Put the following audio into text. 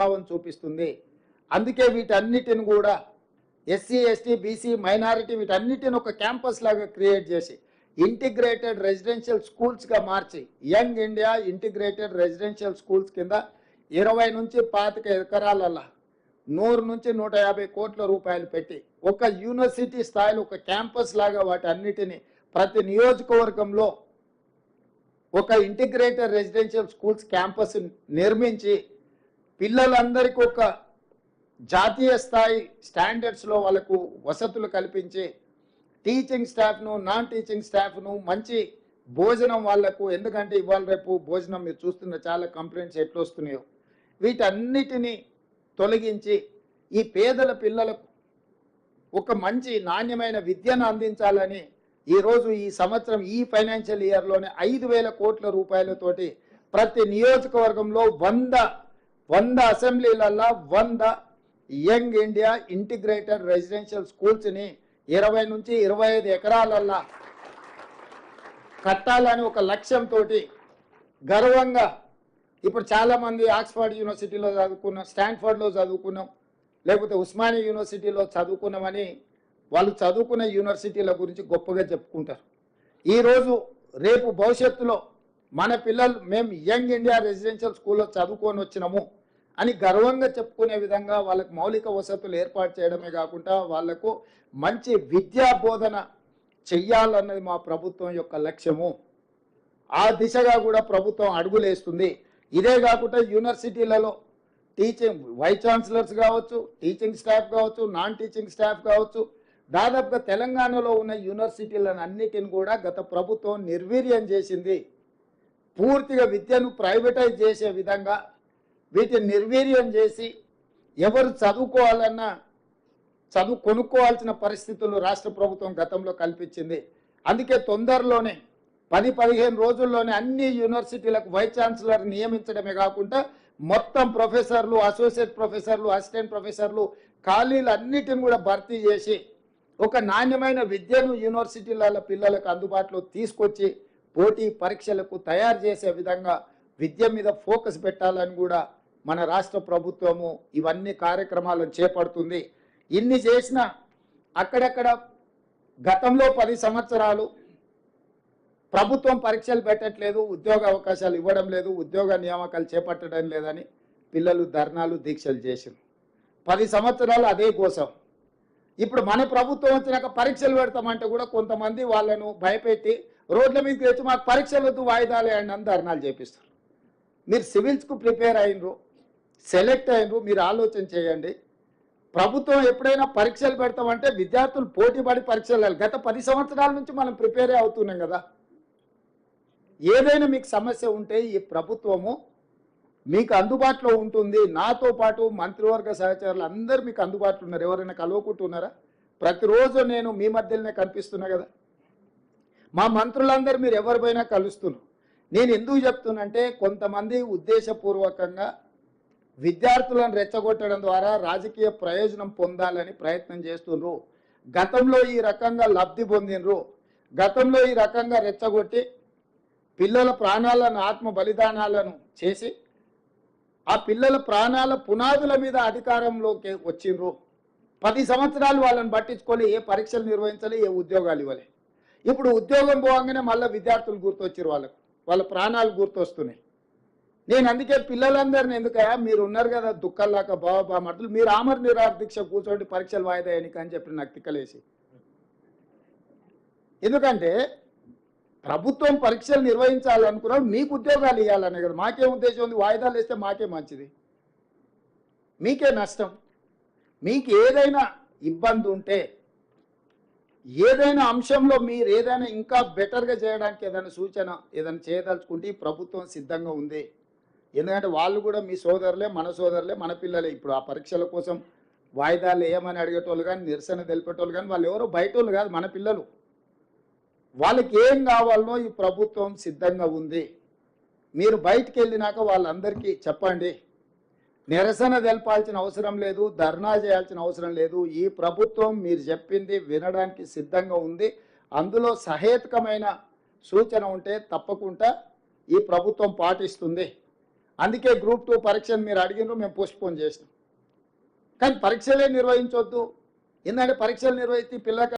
ప్రభావం చూపిస్తుంది. అందుకే వీటన్నిటిని కూడా ఎస్సీ ఎస్టీ బీసీ మైనారిటీ వీటన్నిటిని ఒక క్యాంపస్ లాగా క్రియేట్ చేసి ఇంటిగ్రేటెడ్ రెసిడెన్షియల్ స్కూల్స్గా మార్చి young India integrated residential schools కింద ఇరవై నుంచి పాతిక ఎకరాలల్లా నూరు నుంచి నూట యాభై కోట్ల రూపాయలు పెట్టి ఒక యూనివర్సిటీ స్థాయిలో ఒక క్యాంపస్ లాగా వాటి అన్నిటిని ప్రతి నియోజకవర్గంలో ఒక ఇంటిగ్రేటెడ్ రెసిడెన్షియల్ స్కూల్స్ క్యాంపస్ నిర్మించి పిల్లలందరికీ ఒక జాతీయ స్థాయి స్టాండర్డ్స్లో వాళ్ళకు వసతులు కల్పించి టీచింగ్ స్టాఫ్ను నాన్ టీచింగ్ స్టాఫ్ను మంచి భోజనం వాళ్ళకు ఎందుకంటే ఇవాళ రేపు భోజనం మీరు చూస్తున్న చాలా కంప్లైంట్స్ ఎట్లొస్తున్నాయో వీటన్నిటిని తొలగించి ఈ పేదల పిల్లలకు ఒక మంచి నాణ్యమైన విద్యను అందించాలని ఈరోజు ఈ సంవత్సరం ఈ ఫైనాన్షియల్ ఇయర్లోనే ఐదు వేల కోట్ల రూపాయలతోటి ప్రతి నియోజకవర్గంలో వంద వంద అసెంబ్లీలల్లో వంద యంగ్ ఇండియా ఇంటిగ్రేటెడ్ రెసిడెన్షియల్ స్కూల్స్ని ఇరవై నుంచి ఇరవై ఐదు ఎకరాలల్లా కట్టాలని ఒక లక్ష్యంతో గర్వంగా ఇప్పుడు చాలామంది ఆక్స్ఫర్డ్ యూనివర్సిటీలో చదువుకున్నాం స్టాన్ఫర్డ్లో చదువుకున్నాం లేకపోతే ఉస్మానియా యూనివర్సిటీలో చదువుకున్నామని వాళ్ళు చదువుకున్న యూనివర్సిటీల గురించి గొప్పగా చెప్పుకుంటారు. ఈరోజు రేపు భవిష్యత్తులో మన పిల్లలు మేము యంగ్ ఇండియా రెసిడెన్షియల్ స్కూల్లో చదువుకొని వచ్చినాము అని గర్వంగా చెప్పుకునే విధంగా వాళ్ళకు మౌలిక వసతులు ఏర్పాటు చేయడమే కాకుండా వాళ్ళకు మంచి విద్యా బోధన చెయ్యాలన్నది మా ప్రభుత్వం యొక్క లక్ష్యము. ఆ దిశగా కూడా ప్రభుత్వం అడుగులేస్తుంది. ఇదే కాకుండా యూనివర్సిటీలలో టీచింగ్ వైస్ ఛాన్సలర్స్ కావచ్చు టీచింగ్ స్టాఫ్ కావచ్చు నాన్ టీచింగ్ స్టాఫ్ కావచ్చు దాదాపుగా తెలంగాణలో ఉన్న యూనివర్సిటీలను అన్నిటిని కూడా గత ప్రభుత్వం నిర్వీర్యం చేసింది. పూర్తిగా విద్యను ప్రైవేటైజ్ చేసే విధంగా వీటిని నిర్వీర్యం చేసి ఎవరు చదువుకోవాలన్నా చదువు కొనుక్కోవాల్సిన పరిస్థితులు రాష్ట్ర ప్రభుత్వం గతంలో కల్పించింది. అందుకే తొందరలోనే పది పదిహేను రోజుల్లోనే అన్ని యూనివర్సిటీలకు వైస్ ఛాన్సలర్ నియమించడమే కాకుండా మొత్తం ప్రొఫెసర్లు అసోసియేట్ ప్రొఫెసర్లు అసిస్టెంట్ ప్రొఫెసర్లు ఖాళీలు అన్నిటిని కూడా భర్తీ చేసి ఒక నాణ్యమైన విద్యను యూనివర్సిటీల పిల్లలకు అందుబాటులో తీసుకొచ్చి పోటీ పరీక్షలకు తయారు చేసే విధంగా విద్య మీద ఫోకస్ పెట్టాలని కూడా మన రాష్ట్ర ప్రభుత్వము ఇవన్నీ కార్యక్రమాలను చేపడుతుంది. ఇన్ని చేసిన అక్కడక్కడ గతంలో పది సంవత్సరాలు ప్రభుత్వం పరీక్షలు పెట్టట్లేదు ఉద్యోగ అవకాశాలు ఇవ్వడం లేదు ఉద్యోగ నియామకాలు చేపట్టడం లేదని పిల్లలు ధర్నాలు దీక్షలు చేసారు. పది సంవత్సరాలు అదే కోసం. ఇప్పుడు మన ప్రభుత్వం వచ్చినాక పరీక్షలు పెడతామంటే కూడా కొంతమంది వాళ్ళను భయపెట్టి రోడ్ల మీదకి తెచ్చి మాకు పరీక్షలు వద్దు వాయిదాలు వేయండి అని ధర్నాలు చేపిస్తారు మీరు సివిల్స్కు ప్రిపేర్ అయినరు సెలెక్ట్ అయ్యారు మీరు ఆలోచన చేయండి. ప్రభుత్వం ఎప్పుడైనా పరీక్షలు పెడతామంటే విద్యార్థులు పోటీ పడి పరీక్షలు గత పది సంవత్సరాల నుంచి మనం ప్రిపేర్ అవుతున్నాం కదా. ఏదైనా మీకు సమస్య ఉంటే ఈ ప్రభుత్వము మీకు అందుబాటులో ఉంటుంది. నాతో పాటు మంత్రివర్గ సహచరులు అందరూ మీకు అందుబాటులో ఉన్నారు. ఎవరైనా కలవకుంటున్నారా? ప్రతిరోజు నేను మీ మధ్యలోనే కనిపిస్తున్నా కదా. మా మంత్రులందరూ మీరు ఎవరిపైనా కలుస్తున్నారు. నేను ఎందుకు చెప్తున్నంటే కొంతమంది ఉద్దేశపూర్వకంగా విద్యార్థులను రెచ్చగొట్టడం ద్వారా రాజకీయ ప్రయోజనం పొందాలని ప్రయత్నం చేస్తుండ్రు. గతంలో ఈ రకంగా లబ్ధి పొందినరు గతంలో ఈ రకంగా రెచ్చగొట్టి పిల్లల ప్రాణాలను ఆత్మ బలిదానాలను చేసి ఆ పిల్లల ప్రాణాల పునాదుల మీద అధికారంలోకి వచ్చిండ్రు. పది సంవత్సరాలు వాళ్ళని పట్టించుకొని ఏ పరీక్షలు నిర్వహించాలి ఏ ఉద్యోగాలు ఇవ్వాలి. ఇప్పుడు ఉద్యోగం పోగానే మళ్ళీ విద్యార్థులు గుర్తొచ్చారు వాళ్ళకు. వాళ్ళ ప్రాణాలు గుర్తొస్తున్నాయి. నేను అందుకే పిల్లలందరిని ఎందుకయ్యా? మీరు ఉన్నారు కదా దుఃఖంలాక బాబా బామర్దులు మీరు ఆమర్ నిరాహార కూర్చోండి పరీక్షలు వాయిదా ఎన్నిక అని చెప్పి నాకు తిక్కలేసి. ఎందుకంటే ప్రభుత్వం పరీక్షలు నిర్వహించాలనుకున్నాడు మీకు ఉద్యోగాలు ఇవ్వాలనే కదా. మాకే ఉద్దేశం ఉంది వాయిదాలు వేస్తే మాకే మంచిది. మీకే నష్టం. మీకు ఏదైనా ఇబ్బంది ఉంటే ఏదైనా అంశంలో మీరు ఏదైనా ఇంకా బెటర్గా చేయడానికి ఏదైనా సూచన ఏదైనా చేయదలుచుకుంటే ప్రభుత్వం సిద్ధంగా ఉంది. ఎందుకంటే వాళ్ళు కూడా మీ సోదరులే మన సోదరులే మన పిల్లలే. ఇప్పుడు ఆ పరీక్షల కోసం వాయిదాలు ఏమని అడిగేటోళ్ళు కానీ నిరసన తెలిపేటోళ్ళు కానీ వాళ్ళు ఎవరో బయట వాళ్ళు కాదు మన పిల్లలు. వాళ్ళకి ఏం కావాలనో ఈ ప్రభుత్వం సిద్ధంగా ఉంది. మీరు బయటికి వెళ్ళినాక వాళ్ళందరికీ చెప్పండి. నిరసన తెలపాల్సిన అవసరం లేదు ధర్నా చేయాల్సిన అవసరం లేదు. ఈ ప్రభుత్వం మీరు చెప్పింది వినడానికి సిద్ధంగా ఉంది. అందులో సహేతుకమైన సూచన ఉంటే తప్పకుండా ఈ ప్రభుత్వం పాటిస్తుంది. అందుకే గ్రూప్ టూ పరీక్షను మీరు అడిగినారు మేము పోస్ట్పోన్ చేసినాం. కానీ పరీక్షలే నిర్వహించవద్దు ఎందుకంటే పరీక్షలు నిర్వహిస్తే పిల్లలకు